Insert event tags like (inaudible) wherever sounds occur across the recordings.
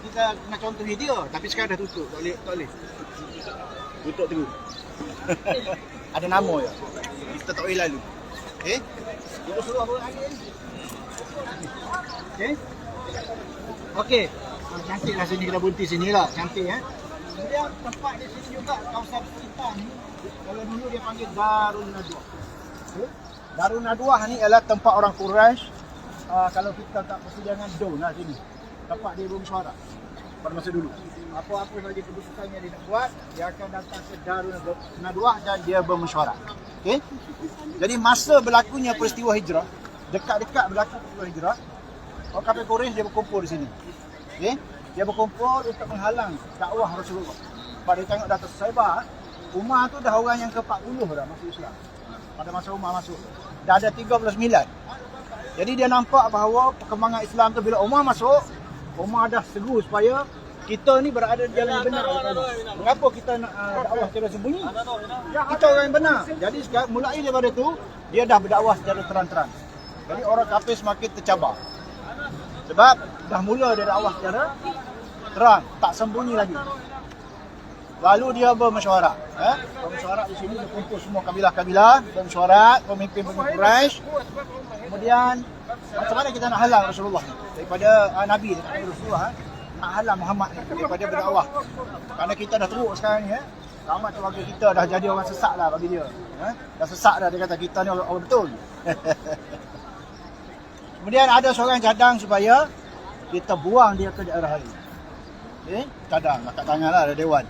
kita nak contoh video tapi sekarang dah tutup. Tak boleh, tak boleh. Tutup terus. (laughs) Ada nama ya. Kita tak boleh lalu. Eh? Kita suruh apa lagi ni? Okey. Okey. Cantik lah sini kita berhenti sini lah. Cantik eh. Kemudian tempat di sini juga kawasan kita ni kalau dulu dia panggil Darun Nadwa. Okay. Darun Nadwa ni ialah tempat orang Quraisy uh, kalau kita tak persidangan do lah sini. Tempat dia bermusyawarah pada masa dulu. Apa-apa saja kebusukan yang dia nak buat, dia akan datang ke Darun Nadwa dan dia bermusyawarah. Okey. Jadi masa berlakunya peristiwa hijrah, dekat-dekat berlaku peristiwa hijrah, orang kafir Quraisy dia berkumpul di sini. Okey. Dia berkumpul untuk menghalang dakwah Rasulullah. Dia tengok dah tersebar, Umar tu dah orang yang ke-40 dah masuk Islam. Pada masa Umar masuk. Dah ada 39. Jadi dia nampak bahawa perkembangan Islam tu bila Umar masuk, Umar dah seru supaya kita ni berada di jalan yang benar. Mengapa kita nak uh, dakwah secara sembunyi? Kita orang yang benar. Jadi sekarang mulai daripada tu, dia dah berdakwah secara terang-terang. Jadi orang kafir semakin tercabar. Sebab dah mula dia dakwah secara terang, tak sembunyi lagi. Lalu dia bermesyuarat. Eh? Bermesyuarat di sini dia kumpul semua kabilah-kabilah, bermesyuarat, pemimpin-pemimpin Quraisy. Kemudian macam mana kita nak halang Rasulullah ni daripada uh, Nabi Rasulullah eh? nak halang Muhammad ni daripada berdakwah. Kerana kita dah teruk sekarang ni eh. Ramai keluarga kita dah jadi orang sesak lah bagi dia. Eh? Dah sesak dah dia kata kita ni orang, orang betul. (laughs) Kemudian ada seorang cadang supaya kita buang dia ke daerah lain. Okay? Cadang, angkat tangan lah ada dewan.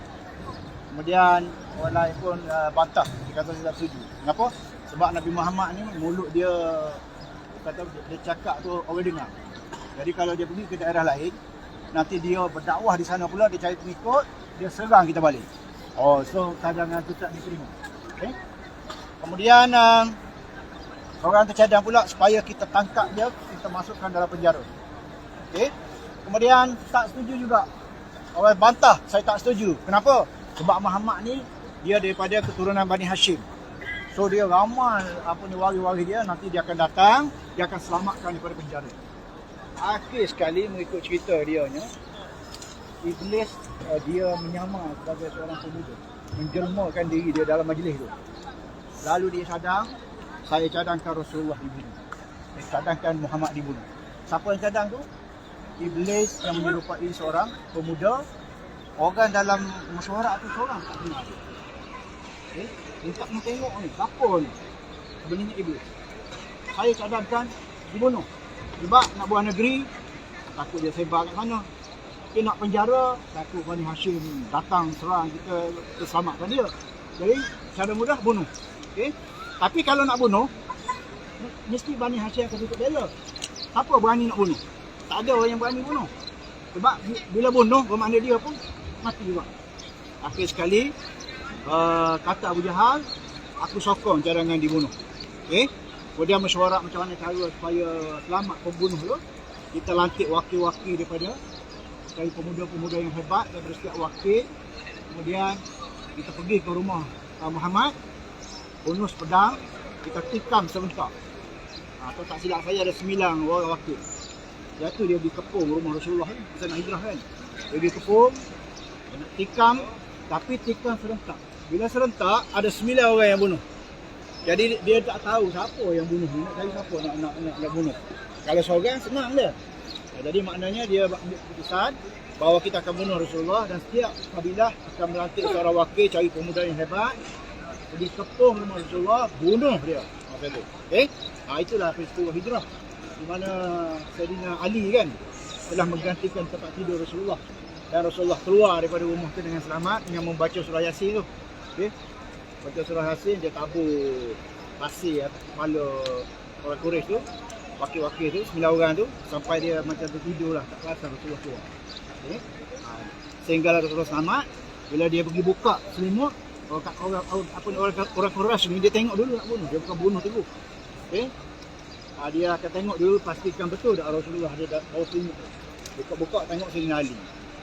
Kemudian orang lain pun uh, bantah. Dia kata dia tak setuju. Kenapa? Sebab Nabi Muhammad ni mulut dia kata dia cakap tu orang dengar. Jadi kalau dia pergi ke daerah lain, nanti dia berdakwah di sana pula, dia cari pengikut, dia serang kita balik. Oh, so cadangan tu tak diterima. Okay? Kemudian uh, orang tu cadang pula supaya kita tangkap dia, kita masukkan dalam penjara. Okay? Kemudian tak setuju juga. Orang bantah, saya tak setuju. Kenapa? Sebab Muhammad ni dia daripada keturunan Bani Hashim. So dia ramal apa ni wari-wari dia nanti dia akan datang, dia akan selamatkan daripada penjara. Akhir sekali mengikut cerita dia nya Iblis uh, dia menyamar sebagai seorang pemuda menjelmakan diri dia dalam majlis tu. Lalu dia cadang, saya cadangkan Rasulullah dibunuh. Saya cadangkan Muhammad dibunuh. Siapa yang cadang tu? Iblis yang menyerupai seorang pemuda Orang dalam mesyuarat tu seorang tak kenal dia. Okay? Dia tak nak tengok ni, siapa ni? Sebenarnya iblis. Saya cadangkan dibunuh. Sebab nak buang negeri, takut dia sebar kat sana. Dia nak penjara, takut Bani Hashim datang serang kita, kita selamatkan dia. Jadi, cara mudah bunuh. Okay? Tapi kalau nak bunuh, mesti Bani Hashim akan tutup bela. Siapa berani nak bunuh? Tak ada orang yang berani bunuh. Sebab bila bunuh, bermakna dia pun mati juga. Akhir sekali, uh, kata Abu Jahal, aku sokong cadangan dibunuh. Okay? Kemudian mesyuarat macam mana cara supaya selamat pembunuh tu. Kita lantik wakil-wakil daripada dari pemuda-pemuda yang hebat daripada setiap wakil. Kemudian kita pergi ke rumah uh, Muhammad, unus pedang, kita tikam serentak. Atau tak silap saya ada sembilan orang wakil. Dia pergi kepung rumah Rasulullah ni, pasal nak hijrah kan. Dia pergi kepung, dia nak tikam, tapi tikam serentak. Bila serentak, ada sembilan orang yang bunuh. Jadi dia tak tahu siapa yang bunuh ni, nak cari siapa nak, nak, nak, nak bunuh. Kalau seorang, senang dia. Jadi maknanya dia ambil keputusan bahawa kita akan bunuh Rasulullah dan setiap kabilah akan melantik seorang wakil cari pemuda yang hebat pergi kepung rumah Rasulullah bunuh dia masa tu okay? ha, itulah peristiwa hijrah di mana Sayyidina Ali kan telah menggantikan tempat tidur Rasulullah dan Rasulullah keluar daripada rumah tu dengan selamat dengan membaca surah Yasin tu okay? Baca surah Yasin dia tabur pasir atas kepala orang Quraisy tu wakil-wakil tu, sembilan orang tu sampai dia macam tertidur lah, tak perasan Rasulullah keluar okay? ha, sehinggalah Rasulullah selamat. Bila dia pergi buka selimut orang, orang, orang, apa ni, orang, orang Quraisy ni dia tengok dulu nak bunuh, dia bukan bunuh dulu okay? ha, dia akan tengok dulu pastikan betul tak Rasulullah ada bawah selimut. Buka-buka tengok Sayyidina Ali.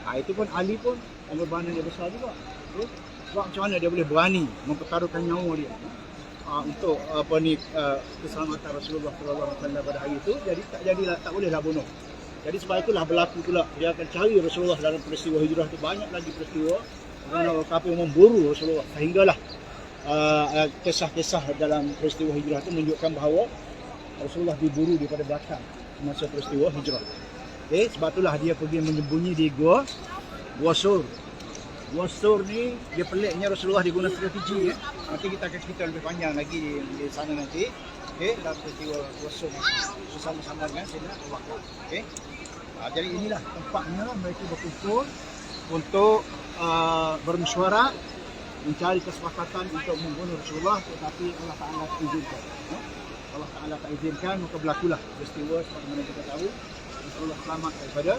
Ha, itu pun Ali pun pengorbanan dia besar juga. Okay? Sebab macam mana dia boleh berani mempertaruhkan nyawa dia? Uh, untuk apa ni uh, keselamatan Rasulullah sallallahu alaihi wasallam pada hari itu jadi tak jadilah tak bolehlah bunuh. Jadi sebab itulah berlaku pula. Dia akan cari Rasulullah dalam peristiwa hijrah tu. Banyak lagi peristiwa. Kerana orang kafir memburu Rasulullah. Sehinggalah uh, kisah-kisah dalam peristiwa hijrah itu menunjukkan bahawa Rasulullah diburu daripada belakang semasa peristiwa hijrah. Okay, sebab itulah dia pergi menyembunyi di gua Gua Sur. Gua Sur ni dia peliknya Rasulullah diguna strategi ya. Nanti kita akan cerita lebih panjang lagi di, di sana nanti. Okey, dalam peristiwa Gua Sur nanti. Bersama-sama dengan Sayyidina Abu Bakar. Okey. Ha, jadi inilah tempatnya mereka berkumpul untuk uh, bermesyuarat mencari kesepakatan untuk membunuh Rasulullah tetapi Allah Taala tak izinkan. Ya? Allah Taala tak izinkan maka berlakulah peristiwa seperti mana kita tahu Rasulullah selamat daripada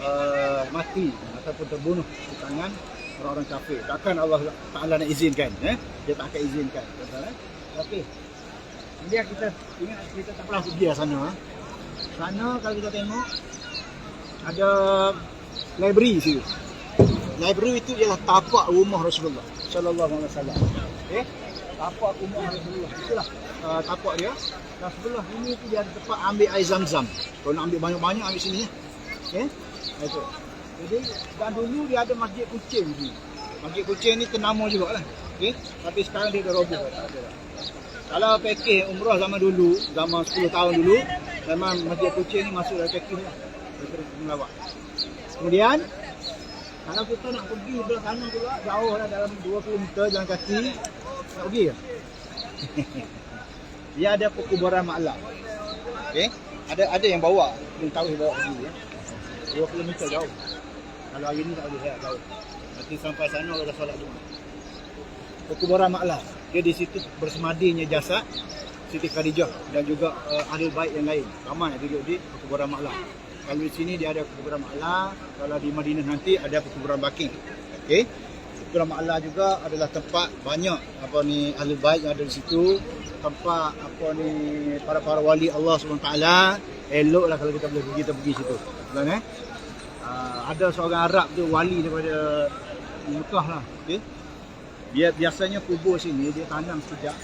uh, mati ataupun terbunuh di tangan orang-orang kafir. Takkan Allah Taala nak izinkan, eh? Dia tak akan izinkan. Eh? Okey. Kemudian kita ingat kita tak pernah pergi lah sana. eh. Sana kalau kita tengok ada library situ. Library itu ialah tapak rumah Rasulullah sallallahu alaihi wasallam. Okey. Tapak rumah Rasulullah. Itulah uh, tapak dia. Dan sebelah ini tu dia ada tempat ambil air zam-zam. Kalau nak ambil banyak-banyak ambil sini ya. Okey. Itu. Jadi dan dulu dia ada masjid kucing di. Masjid kucing ni ternama juga lah. Okey. Tapi sekarang dia dah roboh. Tak ada dah. Kalau package umrah zaman dulu, zaman 10 tahun dulu, memang masjid kucing ni masuk dalam package ni lah. Melawat. Kemudian, kalau kita nak pergi belah sana pula, jauh lah dalam 2 km jalan kaki, nak pergi ke? (laughs) Dia ada perkuburan maklum. Okey. Ada ada yang bawa, yang tahu yang bawa pergi ya. 2 km jauh. Kalau hari ni tak boleh ya, jauh. Nanti sampai sana ada solat Jumaat. Perkuburan maklum. Dia di situ bersemadinya jasad Siti Khadijah dan juga uh, ahli baik yang lain. Ramai duduk di perkuburan maklum. Kalau di sini dia ada perkuburan maklum, kalau di Madinah nanti ada perkuburan Baqi. Okey. Perkuburan maklum juga adalah tempat banyak apa ni ahli baik yang ada di situ. Tempat apa ni para-para wali Allah SWT eloklah kalau kita boleh pergi kita pergi situ. Kan eh? Uh, ada seorang Arab tu wali daripada Mekah lah. Okey. Dia biasanya kubur sini dia tanam sekejap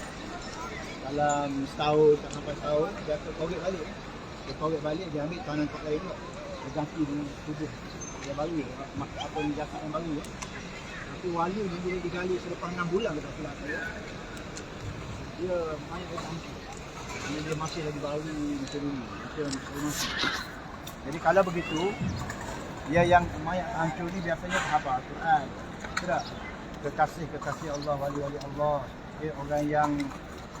dalam setahun tak sampai setahun dia akan korek balik dia korek balik dia ambil tanam tempat lain dia ganti dengan tubuh dia baru maka apa ni jasad yang baru eh. tapi wali ni bila digali selepas 6 bulan kita silap saya dia dia tak hancur Kerana dia masih lagi baru macam ni macam masih jadi kalau begitu dia yang mayat hancur ni biasanya sahabat Al-Quran. Tidak. Kekasih-kekasih Allah wali-wali Allah. Okay, orang yang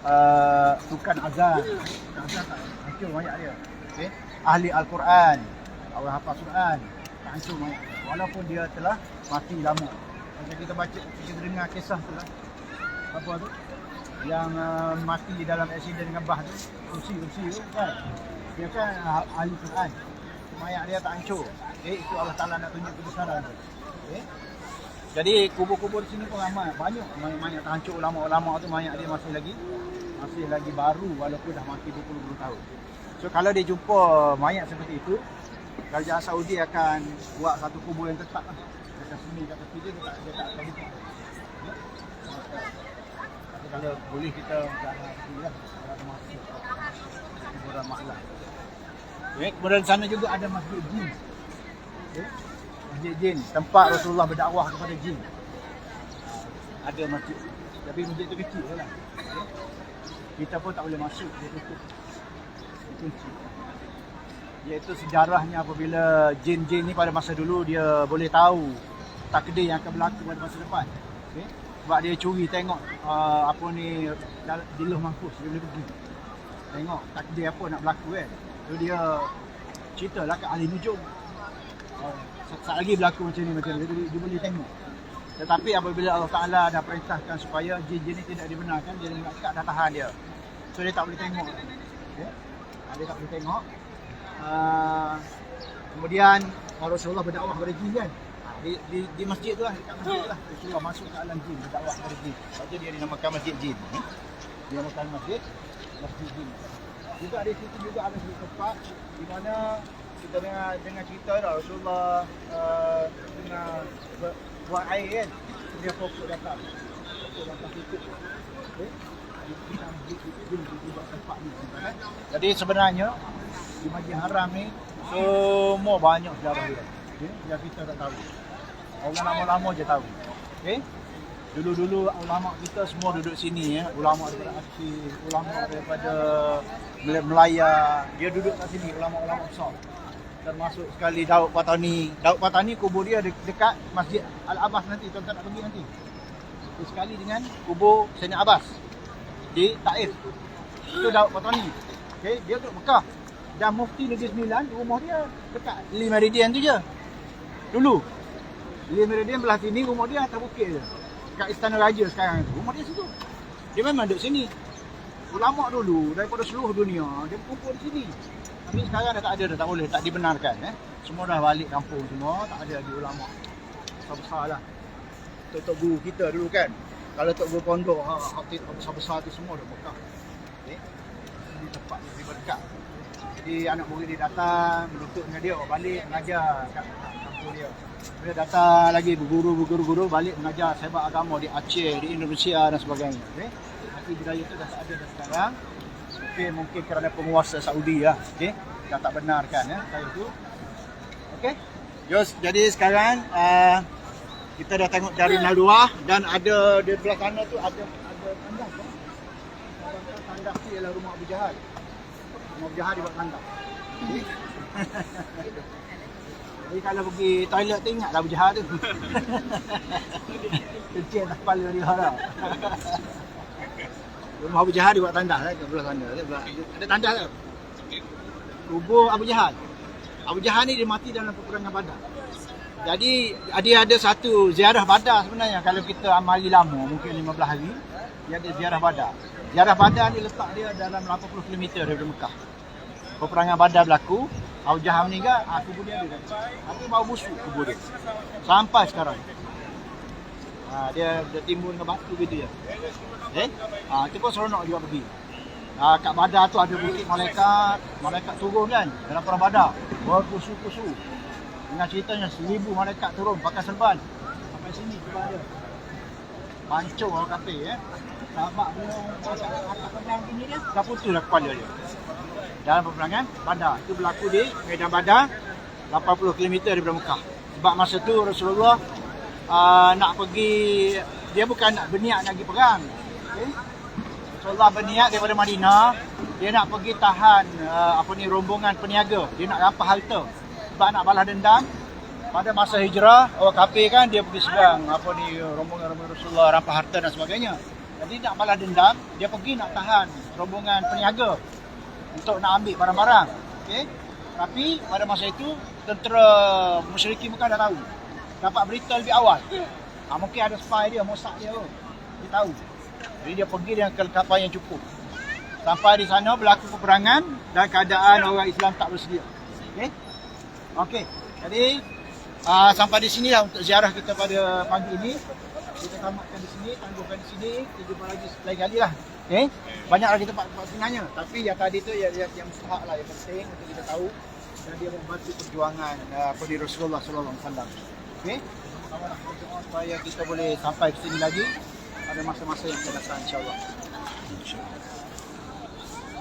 uh, sukan azan. Sukan azan tak hancur mayat dia. Okay. ahli Al-Quran. Orang hafal Quran. Tak hancur mayat walaupun dia telah mati lama. Macam kita baca kita dengar kisah tu lah. Apa tu? Yang uh, mati dalam aksiden dengan bah tu. Usi tu kan. Dia kan ah- ahli Quran. Mayat dia tak hancur okay. itu Allah Ta'ala nak tunjuk kebesaran tu okay. Jadi kubur-kubur sini pun ramai, banyak mayat-mayat terhancur ulama-ulama tu mayat dia masih lagi masih lagi baru walaupun dah mati berpuluh-puluh tahun. So kalau dia jumpa mayat seperti itu, kerajaan Saudi akan buat satu kubur yang tetap lah. Dekat sini kat tepi dia, dia tak dia tak akan buka. Ya? Tapi kalau boleh kita jangan pergi lah. Kuburan maklah. Okay. Kemudian sana juga ada masjid jin. Okay. Masjid jin, tempat Rasulullah berdakwah kepada jin. Ada masjid. Tapi masjid tu kecil je lah. Okay. Kita pun tak boleh masuk, dia tutup. Dikunci. Iaitu sejarahnya apabila jin-jin ni pada masa dulu dia boleh tahu takdir yang akan berlaku pada masa depan. Okay. Sebab dia curi tengok uh, apa ni di luh mahfuz dia boleh pergi. Tengok takdir apa nak berlaku kan. So dia ceritalah kat ahli nujum. Saat lagi berlaku macam ni macam ni dia, dia boleh tengok. Tetapi apabila Allah Taala dah perintahkan supaya jin-jin ni tidak dibenarkan dia nak cakap dah tahan dia. So dia tak boleh tengok. Okay. Dia tak boleh tengok. Uh, kemudian Rasulullah berdakwah kepada jin kan. Di, di, di masjid tu lah, dekat masjid lah. Rasulullah masuk ke alam jin, berdakwah kepada jin. Tu dia dinamakan masjid jin. Eh? Dia dinamakan masjid, masjid jin. Juga di situ juga ada satu tempat di mana kita dengar dengar cerita dah Rasulullah uh, tengah buat air kan. Dia pokok datang. Pokok datang ni. Eh? Jadi sebenarnya di Masjid Haram ni Semua banyak sejarah dia. Okay? Yang kita tak tahu. Orang lama-lama je tahu. Okay? Dulu-dulu ulama kita semua duduk sini ya. Ulama daripada Aceh, ulama daripada Mel- Melaya, dia duduk kat sini ulama-ulama besar. Termasuk sekali Daud Patani. Daud Patani kubur dia de- dekat Masjid Al-Abbas nanti tuan-tuan nak pergi nanti. Dia sekali dengan kubur Sayyidina Abbas di Taif. Itu Daud Patani. Okey, dia duduk Mekah. Dan mufti Negeri Sembilan, rumah dia dekat Lee Meridian tu je. Dulu. Lee Meridian belah sini, rumah dia atas bukit je. Dekat Istana Raja sekarang tu. Rumah dia situ. Dia memang duduk sini. Ulama dulu daripada seluruh dunia, dia berkumpul di sini. Tapi sekarang dah tak ada, dah tak boleh, tak dibenarkan. Eh. Semua dah balik kampung semua, tak ada lagi ulama. Besar-besar lah. Tok-tok guru kita dulu kan. Kalau tok guru pondok, ha, khatib besar-besar tu semua dah Mekah. Okay. Ini tempat dia lebih. Jadi anak murid dia datang, berlutut dengan dia, balik mengajar kat kampung dia. Dia datang lagi berguru, berguru, guru balik mengajar sepak agama di Aceh, di Indonesia dan sebagainya. Okay. Tapi budaya tu dah tak ada dah sekarang. Okey, mungkin kerana penguasa Saudi lah. Okey. Dah tak benarkan ya, saya tu. Okey. Yos, jadi sekarang uh, kita dah tengok dari luar dan ada di belah sana tu ada ada tandas kan? Tandas tu ialah rumah Abu Jahal. Rumah Abu Jahal dia buat tandas. Jadi, Jadi kalau pergi toilet tu ingatlah Abu Jahal tu. (laughs) Kecil tak kepala dia lah. Rumah Abu Jahal dia buat tandas lah kat belah sana. Dia belah- Ada tandas tu. Kubur Abu Jahal. Abu Jahal ni dia mati dalam peperangan Badar. Jadi dia ada satu ziarah Badar sebenarnya kalau kita amali lama mungkin 15 hari dia ada ziarah Badar. Ziarah Badar ni letak dia dalam 80 km daripada Mekah. Peperangan Badar berlaku, Abu Jahal meninggal, ah, kubur dia ada. Tapi bau busuk kubur dia. Sampai sekarang. Ha, dia dia timbul dengan batu gitu ya. Eh? Ha, itu pun seronok juga pergi. Ha, kat Badar tu ada bukit malaikat, malaikat turun kan dalam perang Badar. Berkusu-kusu. Dengan ceritanya seribu malaikat turun pakai serban. Sampai sini sebab dia. Pancung orang kafir ya. Sahabat dia atas pedang tinggi dia, dah putus dah kepala dia. Dalam peperangan Badar. Itu berlaku di Medan Badar 80 km daripada Mekah. Sebab masa tu Rasulullah uh, nak pergi dia bukan nak berniat nak pergi perang. Okay? Rasulullah berniat daripada Madinah dia nak pergi tahan uh, apa ni rombongan peniaga. Dia nak rampas harta. Sebab nak balas dendam pada masa hijrah orang kafir kan dia pergi serang apa ni rombongan-rombongan Rasulullah rampas harta dan sebagainya. Jadi nak balas dendam, dia pergi nak tahan rombongan peniaga untuk nak ambil barang-barang. Okey. Tapi pada masa itu tentera musyrikin Mekah dah tahu. Dapat berita lebih awal. Ha, mungkin ada spy dia, mosak dia tu. Dia tahu. Jadi dia pergi dengan kelengkapan yang cukup. Sampai di sana berlaku peperangan dan keadaan orang Islam tak bersedia. Okey. Okey. Jadi uh, sampai di sinilah untuk ziarah kita pada pagi ini. Kita tamatkan di sini, tangguhkan di sini. Kita jumpa lagi lain kali lah. Okay. Banyak lagi tempat tempat sebenarnya. Tapi yang tadi tu yang, yang, yang mustahak lah, yang penting untuk kita tahu. Dan dia membantu perjuangan uh, Rasulullah SAW. Berdoa supaya kita boleh sampai ke sini lagi pada masa-masa yang akan datang insyaAllah. InsyaAllah.